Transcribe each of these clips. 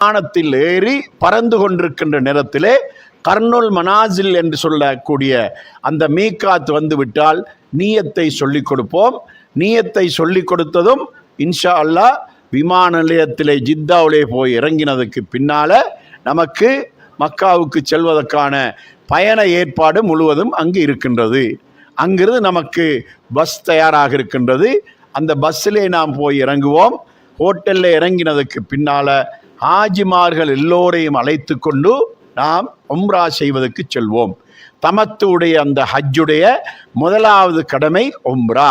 விமானத்தில் ஏறி பறந்து கொண்டிருக்கின்ற நேரத்திலே கர்னுல் மனாசில் என்று சொல்லக்கூடிய அந்த மீகாத் வந்துவிட்டால் நீயத்தை சொல்லிக் கொடுப்போம். நீயத்தை சொல்லிக் கொடுத்ததும் இன்ஷா அல்லாஹ் விமான நிலையத்திலே ஜித்தாவிலே போய் இறங்கினதுக்கு பின்னால நமக்கு மக்காவுக்கு செல்வதற்கான பயண ஏற்பாடு முழுவதும் அங்கு இருக்கின்றது. அங்கிருந்து நமக்கு பஸ் தயாராக இருக்கின்றது. அந்த பஸ்ஸிலே நாம் போய் இறங்குவோம். ஹோட்டலில் இறங்கினதுக்கு பின்னால் ஆஜிமார்கள் எல்லோரையும் அழைத்து கொண்டு நாம் உம்ரா செய்வதற்கு செல்வோம். தமத்துடைய அந்த ஹஜ்ஜுடைய முதலாவது கடமை உம்ரா.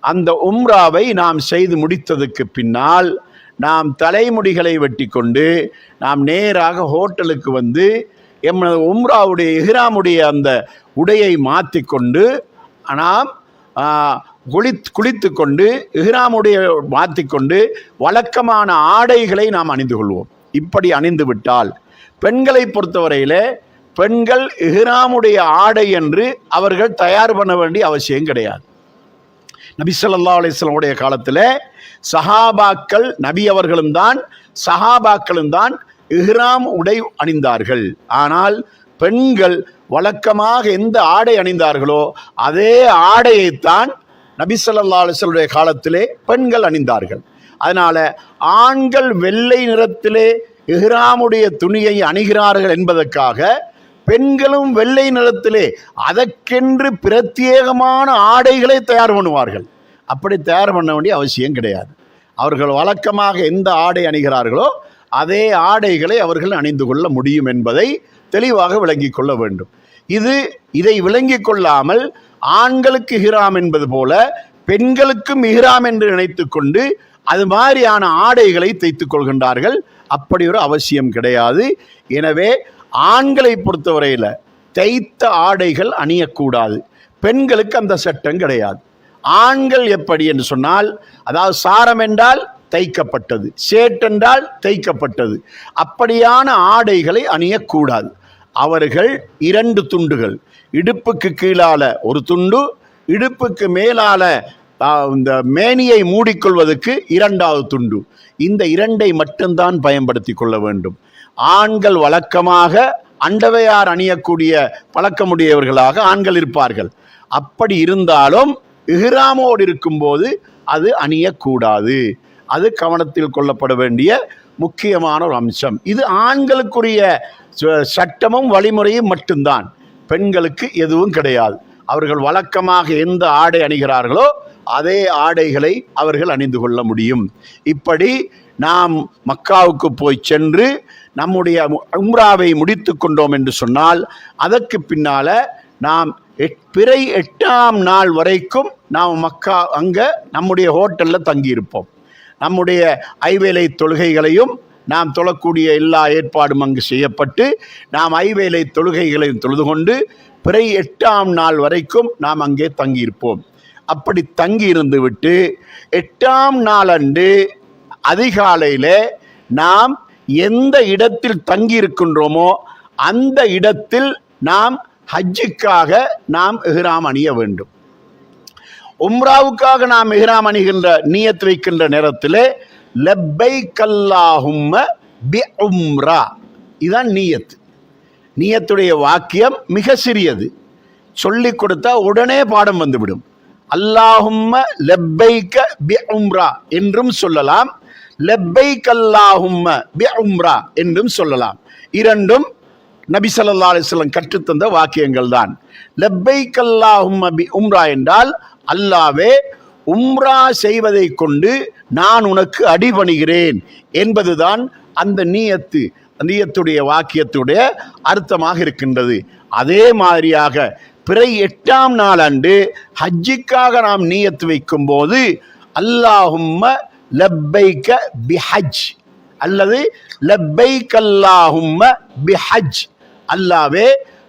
அந்த உம்ராவை நாம் செய்து முடித்ததுக்கு பின்னால் நாம் தலைமுடிகளை வெட்டி கொண்டு நாம் நேராக ஹோட்டலுக்கு வந்து எமது உம்ராவுடைய இஹ்ராமுடைய அந்த உடையை மாற்றிக்கொண்டு நாம் குளித் குளித்து கொண்டு இஹ்ராமுடைய மாற்றிக்கொண்டு வழக்கமான ஆடைகளை நாம் அணிந்து கொள்வோம். இப்படி அணிந்து விட்டால் பெண்களை பொறுத்தவரையில் பெண்கள் இஹ்ராமுடைய ஆடை என்று அவர்கள் தயார் பண்ண வேண்டிய அவசியம் கிடையாது. நபி சொல்லா அலைஹி காலத்தில் சஹாபாக்கள் நபி அவர்களும் தான் சஹாபாக்களும் தான் இஹ்ராம் உடை அணிந்தார்கள். ஆனால் பெண்கள் வழக்கமாக எந்த ஆடை அணிந்தார்களோ அதே ஆடையைத்தான் நபி ஸல்லல்லாஹு காலத்திலே பெண்கள் அணிந்தார்கள். அதனால ஆண்கள் வெள்ளை நிறத்திலே இஹ்ராமுடைய துணியை அணிகிறார்கள் என்பதற்காக பெண்களும் வெள்ளை நிறத்திலே அதற்கென்று பிரத்யேகமான ஆடைகளை தயார் பண்ணுவார்கள். அப்படி தயார் பண்ண வேண்டிய அவசியம் கிடையாது. அவர்கள் வழக்கமாக எந்த ஆடை அணிகிறார்களோ அதே ஆடைகளை அவர்கள் அணிந்து கொள்ள முடியும் என்பதை தெளிவாக விளங்கிக் கொள்ள வேண்டும். இது இதை விளங்கிக் கொள்ளாமல் ஆண்களுக்கு ஹிராம் என்பது போல பெண்களுக்கும் இஹ்ராம் என்று நினைத்து கொண்டு அது மாதிரியான ஆடைகளை தைத்துக் கொள்கின்றார்கள். அப்படி ஒரு அவசியம் கிடையாது. எனவே ஆண்களை பொறுத்தவரையில் தைத்த ஆடைகள் அணியக்கூடாது. பெண்களுக்கு அந்த சட்டம் கிடையாது. ஆண்கள் எப்படி என்று சொன்னால் அதாவது சாரம் என்றால் தைக்கப்பட்டது சேட் என்றால் தைக்கப்பட்டது. அப்படியான ஆடைகளை அணியக்கூடாது. அவர்கள் இரண்டு துண்டுகள். இடுப்புக்கு கீழால ஒரு துண்டு இடுப்புக்கு மேலால இந்த மேனியை மூடிக்கொள்வதற்கு இரண்டாவது துண்டு. இந்த இரண்டை மட்டும்தான் பயன்படுத்தி கொள்ள வேண்டும். ஆண்கள் வழக்கமாக அண்டவையார் அணியக்கூடிய பழக்கமுடையவர்களாக ஆண்கள் இருப்பார்கள். அப்படி இருந்தாலும் இஹ்ராமோடு இருக்கும்போது அது அணியக்கூடாது. அது கவனத்தில் கொள்ளப்பட வேண்டிய முக்கியமான ஒரு அம்சம். இது ஆண்களுக்குரிய சட்டமும் வழிமுறையும் மட்டும்தான். பெண்களுக்கு எதுவும் கிடையாது. அவர்கள் வழக்கமாக எந்த ஆடை அணிகிறார்களோ அதே ஆடைகளை அவர்கள் அணிந்து கொள்ள முடியும். இப்படி நாம் மக்காவுக்கு போய் சென்று நம்முடைய உம்ராவை முடித்து கொண்டோம் என்று சொன்னால் அதற்கு பின்னால நாம் எட்- பிறை எட்டாம் நாள் வரைக்கும் நாம் மக்கா அங்கே நம்முடைய ஹோட்டலில் தங்கியிருப்போம். நம்முடைய ஐவேலை தொழுகைகளையும் நாம் தொழக்கூடிய எல்லா ஏற்பாடும் அங்கு செய்யப்பட்டு நாம் ஐவேலை தொழுகைகளையும் தொழுது கொண்டு பிறை எட்டாம் நாள் வரைக்கும் நாம் அங்கே தங்கியிருப்போம். அப்படி தங்கி இருந்து விட்டு எட்டாம் நாளன்று அதிகாலையில் நாம் எந்த இடத்தில் தங்கி இருக்கின்றோமோ அந்த இடத்தில் நாம் ஹஜ்ஜுக்காக நாம் எஹ்ராம் அணிய வேண்டும். உம்ராவுக்காக நாம் எஹ்ராம் அணிகின்ற நீயத்து வைக்கின்ற நேரத்திலே லெப்பை கல்லாஹும்ம பி உம்ரா இதுதான் நீயத்து. நீயத்துடைய வாக்கியம் மிக சிறியது. சொல்லிக் கொடுத்தா உடனே பாடம் வந்துவிடும். அல்லாஹும்ம லெப்பைக்க பி உம்ரா என்றும் சொல்லலாம். லெப்பைக் அல்லாஹும்ம பி உம்ரா என்றும் சொல்லலாம். இரண்டும் நபி சல்லா அலிஸ்லம் கற்றுத்தந்த வாக்கியங்கள் தான் லெப்பைக் அல்லாஹும்ம பி உம்ரா என்றால் அல்லாவே உம்ரா செய்வதை கொண்டு நான் உனக்கு அடிபணிகிறேன் என்பதுதான் அந்த நீயத்து நீயத்துடைய வாக்கியத்துடைய அர்த்தமாக இருக்கின்றது. அதே மாதிரியாக பிறை எட்டாம் நாள் அன்று ஹஜ்ஜிக்காக நாம் நீயத்து வைக்கும் போது அல்லாஹும்ம லப்பைக்க பிஹஜ் அல்லது லப்பைக் அல்லாஹும்ம பிஹஜ். அல்லாவே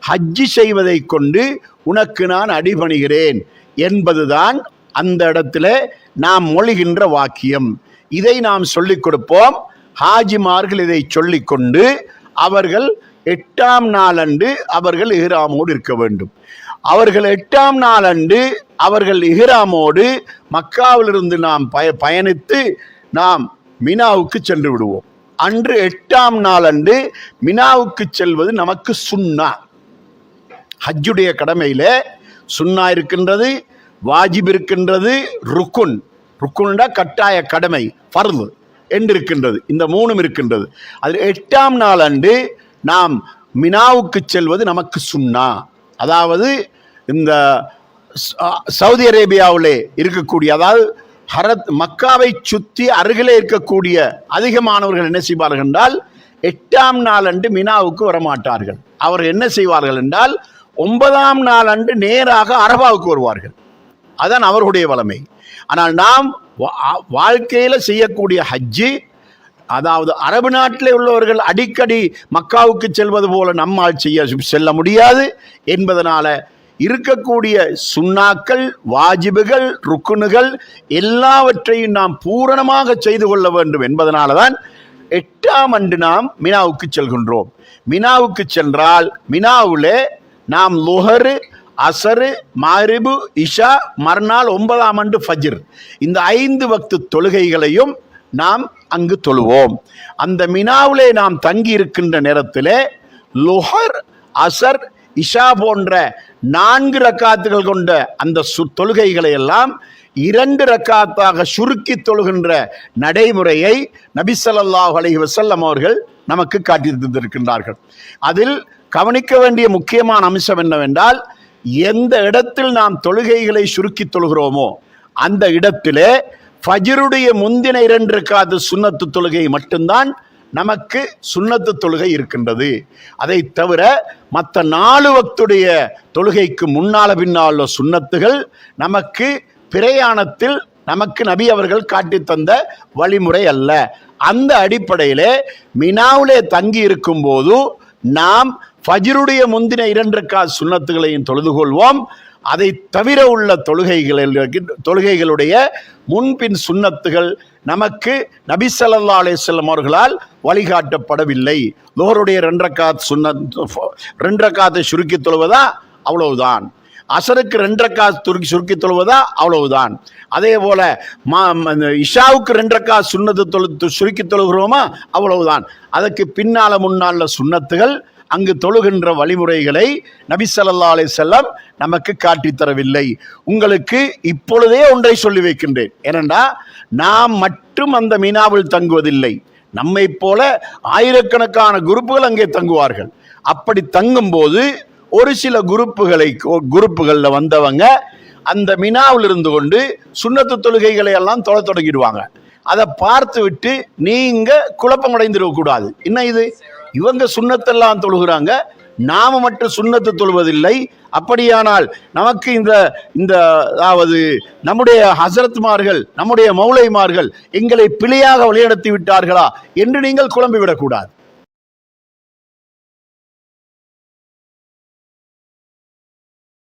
ஹஜ்ஜி செய்வதை கொண்டு உனக்கு நான் அடிபணிகிறேன் என்பதுதான் அந்த இடத்துல நாம் மொழிகின்ற வாக்கியம். இதை நாம் சொல்லிக் கொடுப்போம். ஹாஜிமார்கள் இதை சொல்லிக்கொண்டு அவர்கள் எட்டாம் நாளன்று அவர்கள் இஹ்ராமோடு இருக்க வேண்டும். அவர்கள் எட்டாம் நாளன்று அவர்கள் இஹ்ராமோடு மக்காவிலிருந்து நாம் பய பயணித்து நாம் மினாவுக்கு சென்று விடுவோம். அன்று எட்டாம் நாளன்று மினாவுக்கு செல்வது நமக்கு சுன்னா. ஹஜ்ஜுடைய கடமையில சுன்னா இருக்கின்றது. வாஜிப் இருக்கின்றது ருக்குன். ருக்குன்டா கட்டாய கடமை ஃபர்து என்று இருக்கின்றது இந்த மூணும் இருக்கின்றது. அதில் எட்டாம் நாள் அன்று நாம் மினாவுக்கு செல்வது நமக்கு சுன்னா. அதாவது இந்த சவுதி அரேபியாவிலே இருக்கக்கூடிய அதாவது ஹரத் மக்காவை சுற்றி அருகிலே இருக்கக்கூடிய அதிகமானவர்கள் என்ன செய்வார்கள் என்றால் எட்டாம் நாள் அன்று மினாவுக்கு வரமாட்டார்கள். அவர் என்ன செய்வார்கள் என்றால் ஒன்பதாம் நாள் அன்று நேராக அரபாவுக்கு வருவார்கள். அதான் அவர்களுடைய வளமை. ஆனால் நாம் வா- செய்யக்கூடிய ஹஜ்ஜு அதாவது அரபு நாட்டில் உள்ளவர்கள் அடிக்கடி மக்காவுக்கு செல்வது போல நம்மால் செய்ய செல்ல முடியாது என்பதனால இருக்கக்கூடிய சுண்ணாக்கள் வாஜிபுகள் ருக்குனுகள் எல்லாவற்றையும் நாம் பூரணமாக செய்து கொள்ள வேண்டும் என்பதனால தான் எட்டாம் ஆண்டு நாம் மினாவுக்கு செல்கின்றோம். மினாவுக்கு சென்றால் மினாவுலே நாம் லுஹரு அசரு மாரிபு இஷா மறுநாள் ஒன்பதாம் ஆண்டு ஃபஜ்ர். இந்த ஐந்து வக்து தொழுகைகளையும் நாம் அங்கு தொழுவோம். அந்த மினாவிலே நாம் தங்கி இருக்கின்ற நேரத்திலே லுஹர் அசர் இஷா போன்ற நான்கு ரக்காத்துகள் கொண்ட அந்த சு தொழுகைகளை எல்லாம் இரண்டு ரக்காத்தாக சுருக்கி தொழுகின்ற நடைமுறையை நபிசல்லாஹ் அலி வசல்லம் அவர்கள் நமக்கு காட்டி தந்திருக்கின்றார்கள். அதில் கவனிக்க வேண்டிய முக்கியமான அம்சம் என்னவென்றால் எந்த இடத்தில் நாம் தொழுகைகளை சுருக்கி தொழுகிறோமோ அந்த இடத்திலே ஃபஜிருடைய முந்தின இரண்டு காது சுண்ணத்து தொழுகை மட்டும்தான் நமக்கு சுண்ணத்து தொழுகை இருக்கின்றது. அதை தவிர மற்ற நாலு வக்துடைய தொழுகைக்கு முன்னால பின்னால் உள்ள நமக்கு பிரயாணத்தில் நமக்கு நபி அவர்கள் காட்டி தந்த வழிமுறை அல்ல. அந்த அடிப்படையிலே மினாவிலே தங்கி இருக்கும் போது நாம் ஃபஜிருடைய முந்தின இரண்டு ரக்காத் சுண்ணத்துகளையும் தொழுது கொள்வோம். அதை தவிர உள்ள தொழுகைகளில் தொழுகைகளுடைய முன்பின் சுன்னத்துகள் நமக்கு நபி ஸல்லல்லாஹு அலைஹி அவர்களால் வழிகாட்டப்படவில்லை. லோஹருடைய ரெண்டரக்காத் சுண்ணத் ரெண்டரக்காத்தை சுருக்கி தொழுவதா? அவ்வளவுதான். அசருக்கு ரெண்டரக்கா துருக்கி சுருக்கி தொழுவதா? அவ்வளவுதான். அதே போல மா இந்த இஷாவுக்கு ரெண்டரக்கா சுண்ணத்து தொழு சுருக்கி தொழுகிறோமா? அவ்வளவுதான். அதற்கு பின்னால முன்னால சுண்ணத்துகள் அங்கு தொழுகின்ற வழிமுறைகளை நபி ஸல்லல்லாஹு செல்லம் நமக்கு காட்டித் தரவில்லை. உங்களுக்கு இப்பொழுதே ஒன்றை சொல்லி வைக்கின்றேன். ஏனென்றா நாம் மட்டும் அந்த மீனாவில் தங்குவதில்லை. நம்மை போல ஆயிரக்கணக்கான குரூப்புகள் அங்கே தங்குவார்கள். அப்படி தங்கும்போது ஒரு சில குரூப்புகளை குரூப்புகளில் வந்தவங்க அந்த மினாவில் இருந்து கொண்டு சுண்ணத்து தொழுகைகளை எல்லாம் தொலை தொடங்கிடுவாங்க. அதை பார்த்து விட்டு நீங்க குழப்பமடைந்திடக்கூடாது என்ன இது? இவங்க சுண்ணத்தெல்லாம் தொழுகிறாங்க. நாம மட்டும் சுண்ணத்து தொழுவதில்லை. அப்படியானால் நமக்கு இந்த இந்த அதாவது நம்முடைய ஹசரத்மார்கள் நம்முடைய மௌலைமார்கள் எங்களை பிழையாக வழிநடத்தி விட்டார்களா என்று நீங்கள் குழம்பிவிடக்கூடாது.